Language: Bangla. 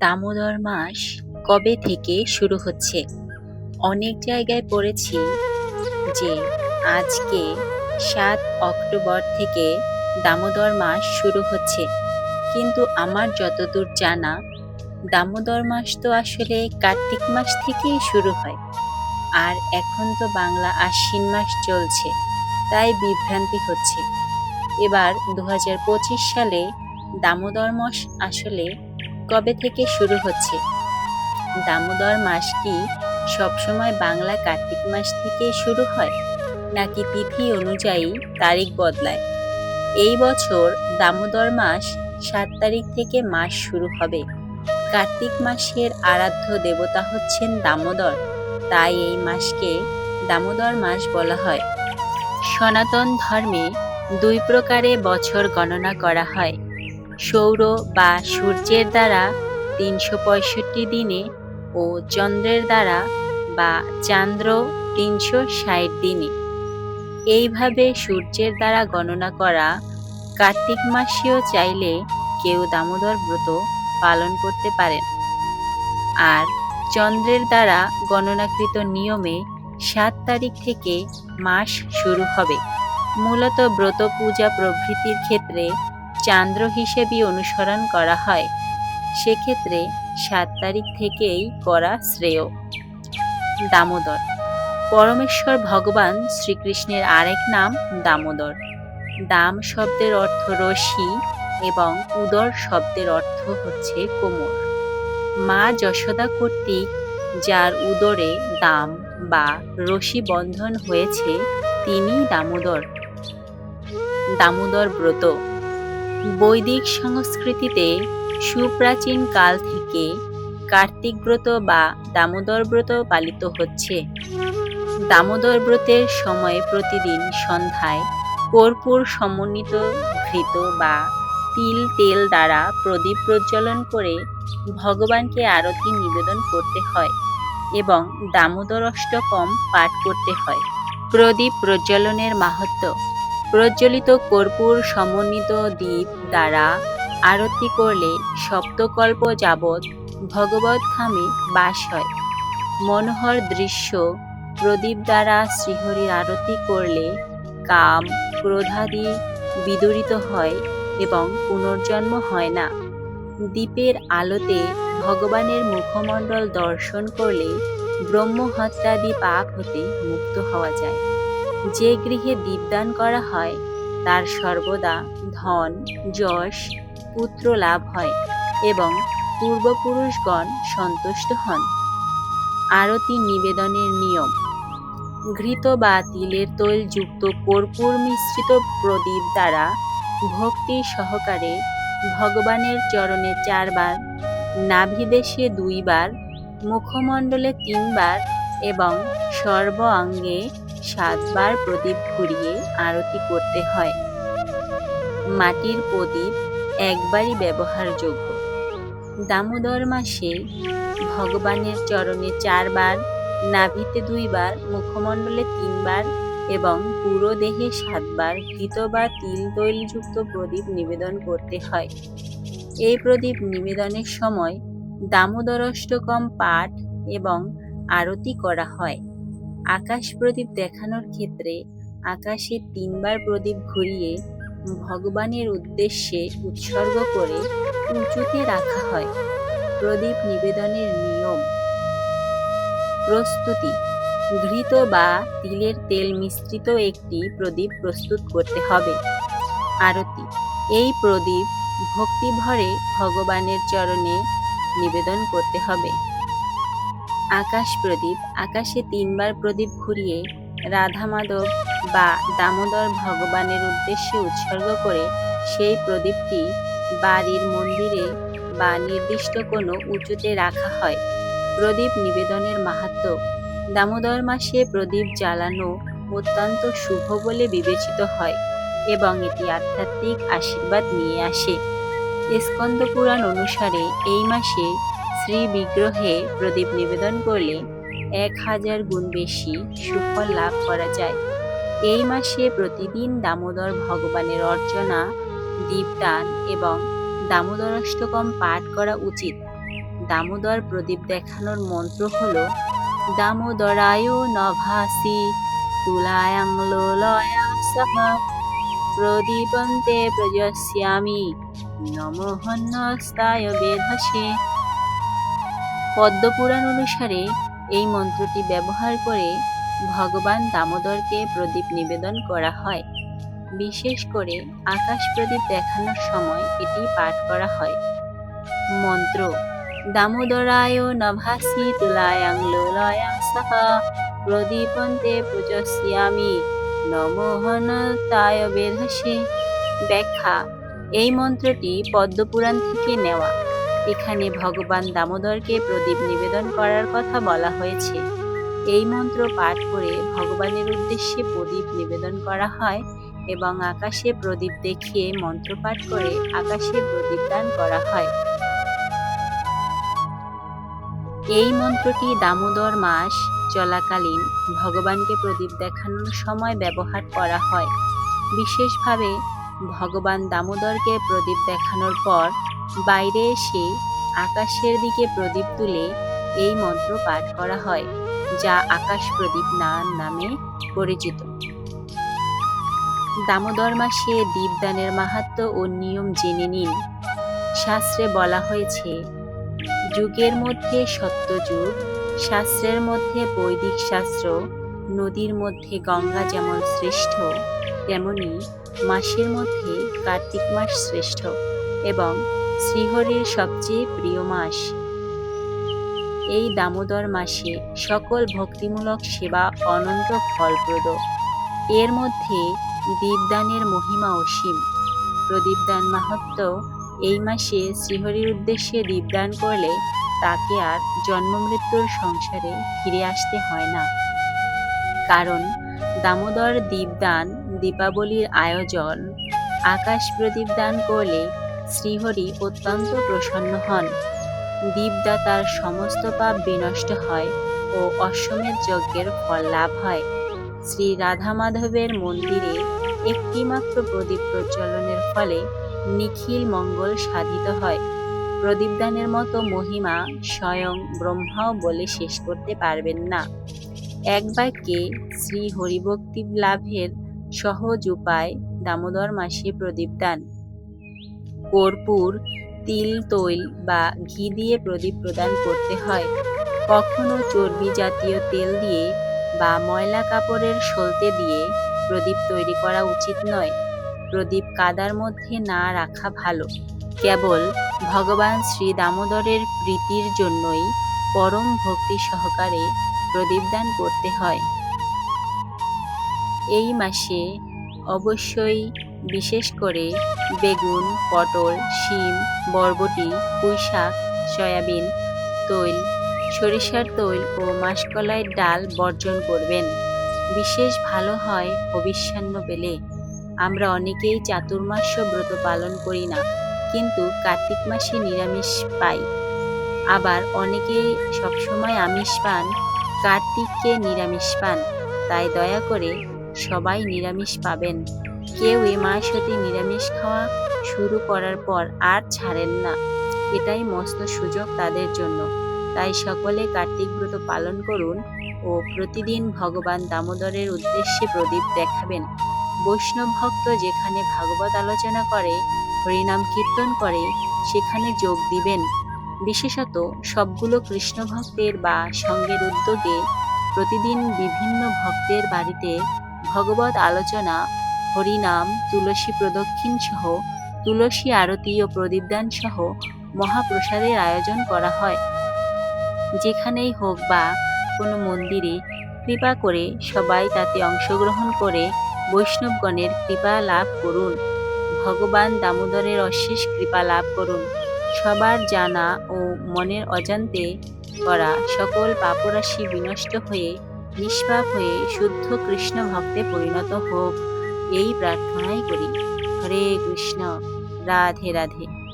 দামোদর মাস কবে থেকে শুরু হচ্ছে? অনেক জায়গায় পড়েছি যে আজকে সাত অক্টোবর থেকে দামোদর মাস শুরু হচ্ছে। কিন্তু আমার যতদূর জানা, দামোদর মাস তো আসলে কার্তিক মাস থেকেই শুরু হয়। আর এখন তো বাংলা আশ্বিন মাস চলছে, তাই বিভ্রান্তি হচ্ছে। এবার দু হাজার পঁচিশ সালে দামোদর মাস আসলে কবে থেকে শুরু হচ্ছে? দামোদর মাস কি সবসময় বাংলা কার্তিক মাস থেকে শুরু হয়, নাকি তিথি অনুযায়ী তারিখ বদলায়? এই বছর দামোদর মাস সাত তারিখ থেকে মাস শুরু হবে। কার্তিক মাসের আরাধ্য দেবতা হচ্ছেন দামোদর, তাই এই মাসকে দামোদর মাস বলা হয়। সনাতন ধর্মে দুই প্রকারে বছর গণনা করা হয়। সৌর বা সূর্যের দ্বারা তিনশো পঁয়ষট্টি দিনে ও চন্দ্রের দ্বারা বা চান্দ্র তিনশো ষাট দিনে। এইভাবে সূর্যের দ্বারা গণনা করা কার্তিক মাসেও চাইলে কেউ দামোদর ব্রত পালন করতে পারেন। আর চন্দ্রের দ্বারা গণনাকৃত নিয়মে সাত তারিখ থেকে মাস শুরু হবে। মূলত ব্রত পূজা প্রভৃতির ক্ষেত্রে চান্দ্র হিসেবেই অনুসরণ করা হয়। সেক্ষেত্রে সাত তারিখ থেকেই করা শ্রেয়। দামোদর। পরমেশ্বর ভগবান শ্রীকৃষ্ণের আরেক নাম দামোদর। দাম শব্দের অর্থ রশি এবং উদর শব্দের অর্থ হচ্ছে কোমর। মা যশোদা কর্তৃক যার উদরে দাম বা রশি বন্ধন হয়েছে তিনি দামোদর। দামোদর ব্রত। বৈদিক সংস্কৃতিতে সুপ্রাচীন কাল থেকে কার্তিক ব্রত বা দামোদর ব্রত পালিত হচ্ছে। দামোদর ব্রতের সময় প্রতিদিন সন্ধ্যায় কর্পূর সমন্বিত ঘৃত বা তিল তেল দ্বারা প্রদীপ প্রজ্বলন করে ভগবানকে আরতি নিবেদন করতে হয় এবং দামোদর অষ্টকম পাঠ করতে হয়। প্রদীপ প্রজ্বলনের মাহাত্ম্য প্রজ্বলিত কর্পূর সমন্বিত দ্বীপ দ্বারা আরতি করলে সপ্তকল্প যাবৎ ভগবত ধামে বাস হয়। মনোহর দৃশ্য প্রদীপ দ্বারা শ্রীহরির আরতি করলে কাম, ক্রোধাদি বিদরিত হয় এবং পুনর্জন্ম হয় না। দ্বীপের আলোতে ভগবানের মুখমণ্ডল দর্শন করলে ব্রহ্মহত্যাদি পাপ হতে মুক্ত হওয়া যায়। যে গৃহে দীপদান করা হয়, তার সর্বদা ধন, যশ, পুত্র লাভ হয় এবং পূর্বপুরুষগণ সন্তুষ্ট হন। আরতি নিবেদনের নিয়ম। ঘৃত বা তিলের তৈলযুক্ত কর্পূর মিশ্রিত প্রদীপ দ্বারা ভক্তি সহকারে ভগবানের চরণে চারবার, নাভিদেশে দুইবার, মুখমণ্ডলে তিনবার এবং সর্ব অঙ্গে সাতবার প্রদীপ ঘুরিয়ে আরতি করতে হয়। মাটির প্রদীপ একবারই ব্যবহারযোগ্য। দামোদর মাসে ভগবানের চরণে চারবার, নাভিতে দুইবার, মুখমণ্ডলে তিনবার এবং পুরো দেহে সাতবার ঘৃত বা তিল তৈলযুক্ত প্রদীপ নিবেদন করতে হয়। এই প্রদীপ নিবেদনের সময় দামোদর অষ্টকম পাঠ এবং আরতি করা হয়। আকাশ প্রদীপ দেখানোর ক্ষেত্রে আকাশে তিনবার প্রদীপ ঘুরিয়ে ভগবানের উদ্দেশ্যে উৎসর্গ করে উঁচুতে রাখা হয়। প্রদীপ নিবেদনের নিয়ম। প্রস্তুতি। ঘৃত বা তিলের তেল মিশ্রিত একটি প্রদীপ প্রস্তুত করতে হবে। আরতি। এই প্রদীপ ভক্তিভরে ভগবানের চরণে নিবেদন করতে হবে। আকাশ প্রদীপ, আকাশে তিনবার প্রদীপ ঘুরিয়ে রাধা মাধব বা দামোদর ভগবানের উদ্দেশ্যে উৎসর্গ করে সেই প্রদীপটি বাড়ির মন্দিরে বা নির্দিষ্ট কোনো উঁচুতে রাখা হয়। প্রদীপ নিবেদনের মাহাত্ম্য দামোদর মাসে প্রদীপ জ্বালানো অত্যন্ত শুভ বলে বিবেচিত হয় এবং এটি আধ্যাত্মিক আশীর্বাদ নিয়ে আসে। স্কন্দ পুরাণ অনুসারে এই মাসে শ্রী বিগ্রহে প্রদীপ নিবেদন করলে এক হাজার গুণ বেশি সুফল লাভ করা যায়। এই মাসে প্রতিদিন দামোদর ভগবানের অর্চনা, দীপদান এবং দামোদরাষ্টকম পাঠ করা উচিত। দামোদর প্রদীপ দেখানোর মন্ত্র হল, দামোদরায় নভাসি সহ, প্রদীপন্তে প্রজস্যামি নমোহন্যস্তায় বেধসে। পদ্মপুরাণ অনুসারে এই মন্ত্রটি ব্যবহার করে ভগবান দামোদরকে প্রদীপ নিবেদন করা হয়। বিশেষ করে আকাশ প্রদীপ দেখানোর সময় এটি পাঠ করা হয়। মন্ত্র, দামোদরায় নভাসি তুলায়াং লোলয়াং সহ, প্রদীপন্তে প্রচস্যামি নমোহনতায় বেধসে। ব্যাখ্যা, এই মন্ত্রটি পদ্মপুরাণ থেকে নেওয়া। এখানে ভগবান দামোদরকে প্রদীপ নিবেদন করার কথা বলা হয়েছে। এই মন্ত্র পাঠ করে ভগবানের উদ্দেশ্যে প্রদীপ নিবেদন করা হয় এবং আকাশে প্রদীপ দেখিয়ে মন্ত্র পাঠ করে আকাশে প্রদীপ দান করা হয়। এই মন্ত্রটি দামোদর মাস চলাকালীন ভগবানকে প্রদীপ দেখানোর সময় ব্যবহার করা হয়। বিশেষভাবে ভগবান দামোদরকে প্রদীপ দেখানোর পর বাইরে এসে আকাশের দিকে প্রদীপ তুলে এই মন্ত্র পাঠ করা হয়, যা আকাশ প্রদীপ নাম নামে পরিচিত। দামোদর মাসে দীপদানের মাহাত্ম ও নিয়ম জেনে নিন। শাস্ত্রে বলা হয়েছে, যুগের মধ্যে সত্যযুগ শাস্ত্রের মধ্যে বৈদিক শাস্ত্র, নদীর মধ্যে গঙ্গা যেমন শ্রেষ্ঠ, তেমনি মাসের মধ্যে কার্তিক মাস শ্রেষ্ঠ এবং শ্রীহরির সবচেয়ে প্রিয় মাস। এই দামোদর মাসে সকল ভক্তিমূলক সেবা অনন্ত ফলপ্রদ। এর মধ্যে দীপদানের মহিমা অসীম। প্রদীপদান মাহাত্ম এই মাসে শ্রীহরির উদ্দেশ্যে দীপদান করলে তাকে আর জন্মমৃত্যুর সংসারে ফিরে আসতে হয় না। কারণ দামোদর দীপদান দীপাবলির আয়োজন আকাশ প্রদীপ দান করলে শ্রীহরি অত্যন্ত প্রসন্ন হন। দীপদাতার সমস্ত পাপ বিনষ্ট হয় ও অশ্বমেধ যজ্ঞের ফল লাভ হয়। শ্রী রাধা মাধবের মন্দিরে একটিমাত্র প্রদীপ প্রজ্বলনের ফলে নিখিল মঙ্গল সাধিত হয়। প্রদীপদানের মতো মহিমা স্বয়ং ব্রহ্মাও বলে শেষ করতে পারবেন না। এক বাক্যে শ্রী হরিভক্তি লাভের সহজ উপায় দামোদর মাসে প্রদীপদান। কর্পূর, তিল, তৈল বা ঘি দিয়ে প্রদীপ প্রদান করতে হয়। কখনো চর্বি জাতীয় তেল দিয়ে বা ময়লা কাপড়ের সলতে দিয়ে প্রদীপ তৈরি করা উচিত নয়। প্রদীপ কাদার মধ্যে না রাখা ভালো। কেবল ভগবান শ্রী দামোদরের প্রীতির জন্যই পরম ভক্তি সহকারে প্রদীপদান করতে হয়। এই মাসে অবশ্যই বিশেষ করে বেগুন, পটল, শিম, বরবটি, পুঁইশাক, সয়াবিন, তৈল, সরিষার তৈল ও মাসকলাইয়ের ডাল বর্জন করবেন। বিশেষ ভালো হয় ভবিষ্যান্ন পেলে। আমরা অনেকেই চাতুর্মাস্য ব্রত পালন করি না, কিন্তু কার্তিক মাসে নিরামিষ পাই। আবার অনেকেই সবসময় আমিষ পান, কার্তিককে নিরামিষ পান, তাই দয়া করে সবাই নিরামিষ পাবেন। কেউ এ হতে নিরামিষ খাওয়া শুরু করার পর আর ছাড়েন না। এটাই মস্ত সুযোগ তাদের জন্য। তাই সকলে কার্তিক ব্রত পালন করুন ও প্রতিদিন ভগবান দামোদরের উদ্দেশ্যে প্রদীপ দেখাবেন। বৈষ্ণব ভক্ত যেখানে ভাগবত আলোচনা করে, হরিনাম কীর্তন করে, সেখানে যোগ দিবেন। বিশেষত সবগুলো কৃষ্ণ ভক্তের বা সঙ্গের উদ্যোগে প্রতিদিন বিভিন্ন ভক্তের বাড়িতে ভগবত আলোচনা হরিনাম, তুলসী প্রদক্ষিণ সহ, তুলসী আরতি ও প্রদীপদান সহ মহাপ্রসাদের আয়োজন করা হয়। যেখানেই হোক বা কোনো মন্দিরে কৃপা করে সবাই তাতে অংশগ্রহণ করে বৈষ্ণবগণের কৃপা লাভ করুন। ভগবান দামোদরের অশেষ কৃপা লাভ করুন। সবার জানা ও মনের অজান্তে করা সকল পাপরাশি বিনষ্ট হয়ে, নিষ্পাপ হয়ে শুদ্ধ কৃষ্ণ ভক্তে পরিণত হোক। এই প্রার্থনাই করি। হরে কৃষ্ণ রাধে রাধে।